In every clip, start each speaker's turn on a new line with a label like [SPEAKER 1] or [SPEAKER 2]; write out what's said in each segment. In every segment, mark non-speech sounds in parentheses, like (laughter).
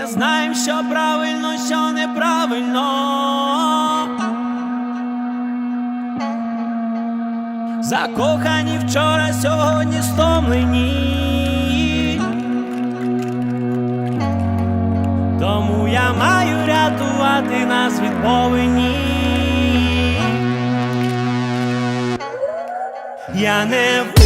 [SPEAKER 1] Не знаєм, що правильно, що неправильно. Закохані вчора, сьогодні стомлені. Тому я маю рятувати нас від повені. Я не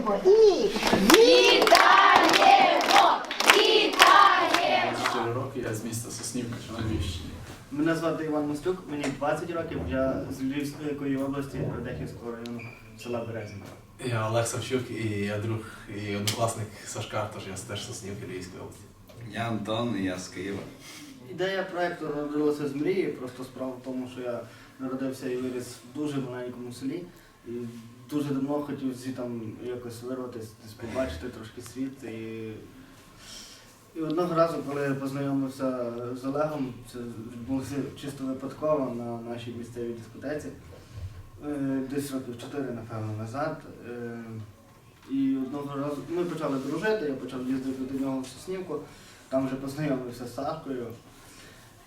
[SPEAKER 2] Вітаємо і
[SPEAKER 3] Чотири роки я з міста Соснівка, що на Львівщині.
[SPEAKER 4] Мене звати Іван Мостюк, мені 20 років, я з Львівської області, Радехівського району, села Березінка.
[SPEAKER 3] Я Олег Савчук і я друг і однокласник Сашка, тож я теж Соснівки Львівської області.
[SPEAKER 5] Я Антон, і я з Києва.
[SPEAKER 4] Ідея проекту народилася з мрії, просто справа в тому, що я народився і виріс в дуже маленькому селі. І дуже давно хотів звідти там якось вирватися, десь побачити трошки світ. І, і одного разу, коли я познайомився з Олегом, це відбулося чисто випадково на нашій місцевій дискотеці, е, десь років чотири, напевно, назад. Е, І одного разу ми почали дружити, я почав їздити до нього в Соснівку, там вже познайомився з Сашкою.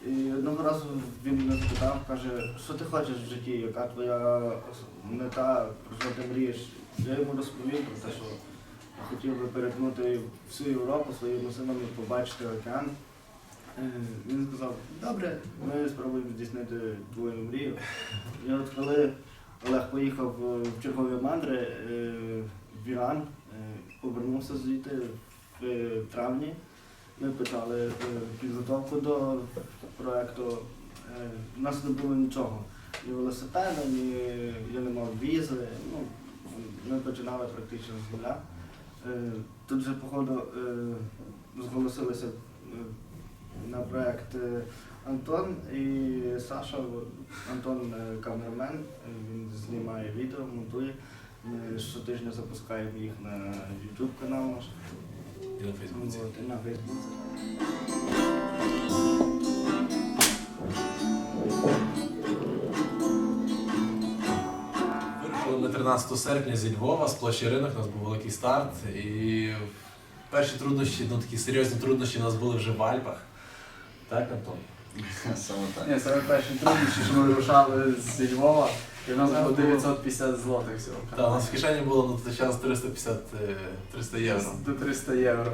[SPEAKER 4] І одного разу він мене запитав, каже, що ти хочеш в житті, яка твоя мета, про що ти мрієш. Я йому розповів про те, що хотів би перетнути всю Європу своїми силами, побачити океан. Е, Він сказав, добре, ми спробуємо здійснити твою мрію. І от коли Олег поїхав в чергові мандри е, в Іран, е, повернувся звідти в травні. Ми почали е, підготовку до проєкту. Е, У нас не було нічого. Ні велосипеда, ні я не мав візи. Ну, ми починали практично з нуля. Е, Тут же, походу, е, зголосилися е, на проєкт е, Антон і Саша. Антон е, камермен, е, він знімає відео, монтує. Ми щотижня запускаємо їх на YouTube канал наш.
[SPEAKER 3] І на Фейсбуці.
[SPEAKER 4] Вот, і на Фейсбуці.
[SPEAKER 3] Вирушили ми 13 серпня зі Львова, з площі ринок, у нас був великий старт. І перші труднощі, ну такі серйозні труднощі у нас були вже в Альпах. Так, Антон? (laughs)
[SPEAKER 5] Саме так.
[SPEAKER 6] Ні, саме перші труднощі, що ми вирушали зі Львова, і в нас було 950 злотих всього.
[SPEAKER 3] Та, у нас в кишені було на той час 350 е, 300 євро.
[SPEAKER 6] До 300 євро.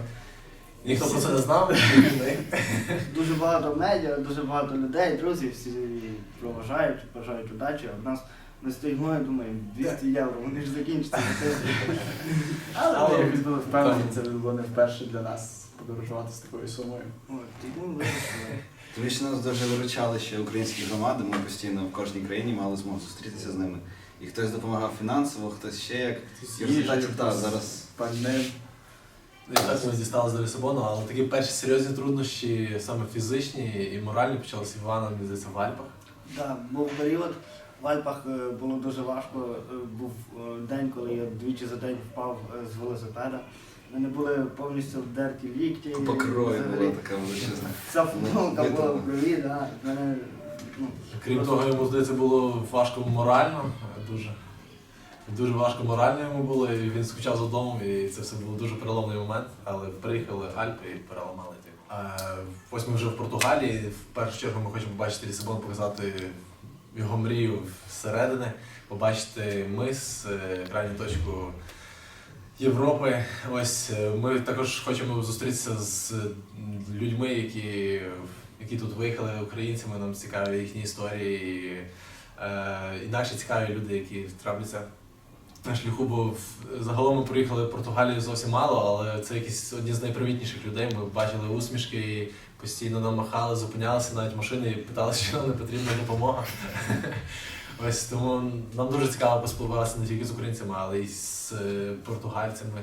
[SPEAKER 3] Ніхто про це не знав. (laughs)
[SPEAKER 4] Дуже багато медіа, дуже багато людей, друзів, всі проважають, бажають удачі, а в нас ми стоїмо і думаємо, 200 євро, вони ж закінчаться. (laughs)
[SPEAKER 6] Але якось були впевнені, це було не вперше для нас подорожувати з такою сумою.
[SPEAKER 4] От, і ми вирішили.
[SPEAKER 5] Тому що нас дуже виручали ще українські громади, ми постійно в кожній країні мали змогу зустрітися з ними. І хтось допомагав фінансово, хтось ще як. І в результаті так, зараз.
[SPEAKER 3] І так ми дісталися до Лісабону, але такі перші серйозні труднощі, саме фізичні і моральні, почалися в Івана, мені здається, в Альпах.
[SPEAKER 4] Да, був період, в Альпах е, було дуже важко. Е, Був е, день, коли я двічі за день впав з велосипеда. У мене були повністю вдерті лікті.
[SPEAKER 5] по крові
[SPEAKER 4] Взагалі,
[SPEAKER 5] була така величезна.
[SPEAKER 4] Ця футболка була в крові, да. в Мене, ну,
[SPEAKER 3] Крім
[SPEAKER 4] просто-
[SPEAKER 3] того, йому здається, було важко морально, дуже. Дуже важко морально йому було, і він скучав за домом, і це все був дуже переломний момент. Але приїхали Альпи і переламали тим. Ось ми вже в Португалії. В першу чергу ми хочемо побачити Лісабон, показати його мрію зсередини, побачити мис, е, крайню точку Європи. Ось е, ми також хочемо зустрітися з людьми, які, які тут виїхали українцями. Нам цікаві їхні історії. І, е, інакше цікаві люди, які трапляться на шляху, бо загалом ми проїхали в Португалію зовсім мало, але це якісь одні з найпривітніших людей. Ми бачили усмішки і постійно нам махали, зупинялися навіть машини і питалися, чи (laughs) нам не потрібна допомога. Ось тому нам дуже цікаво поспілкуватися не тільки з українцями, але й з е, португальцями.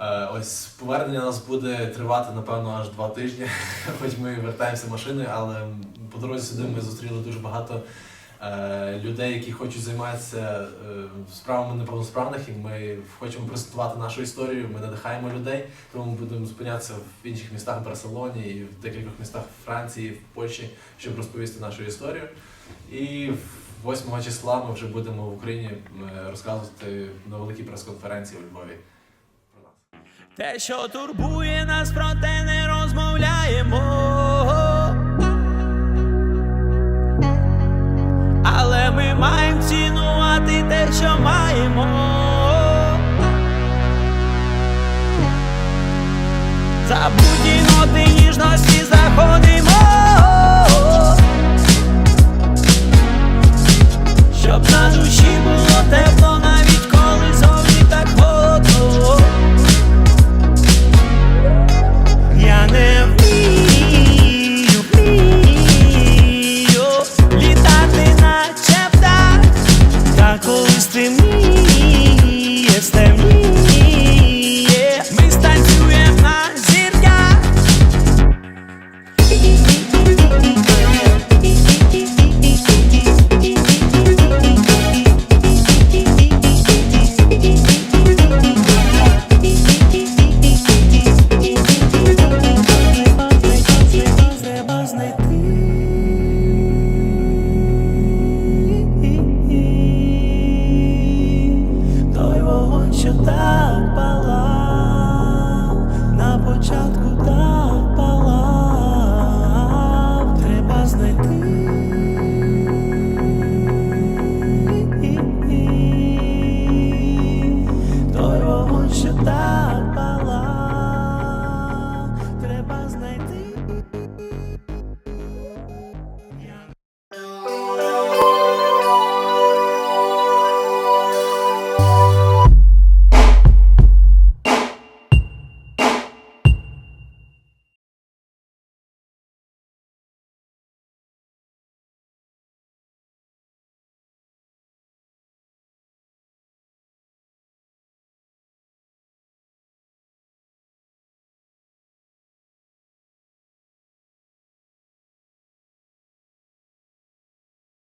[SPEAKER 3] Е, Ось повернення нас буде тривати, напевно, аж два тижні, (laughs) хоч ми вертаємося машиною, але по дорозі сюди ми зустріли дуже багато е, людей, які хочуть займатися справами неповносправних, і ми хочемо презентувати нашу історію. Ми надихаємо людей, тому ми будемо зупинятися в інших містах Барселоні і в декількох містах Франції, в Польщі, щоб розповісти нашу історію. І 8 числа ми вже будемо в Україні е, розказувати на великій прес-конференції у Львові про.
[SPEAKER 1] Те, що турбує нас, проте не розмовляємо. Але ми маємо цінувати те, що маємо. За будні ноти ніжності заходимо.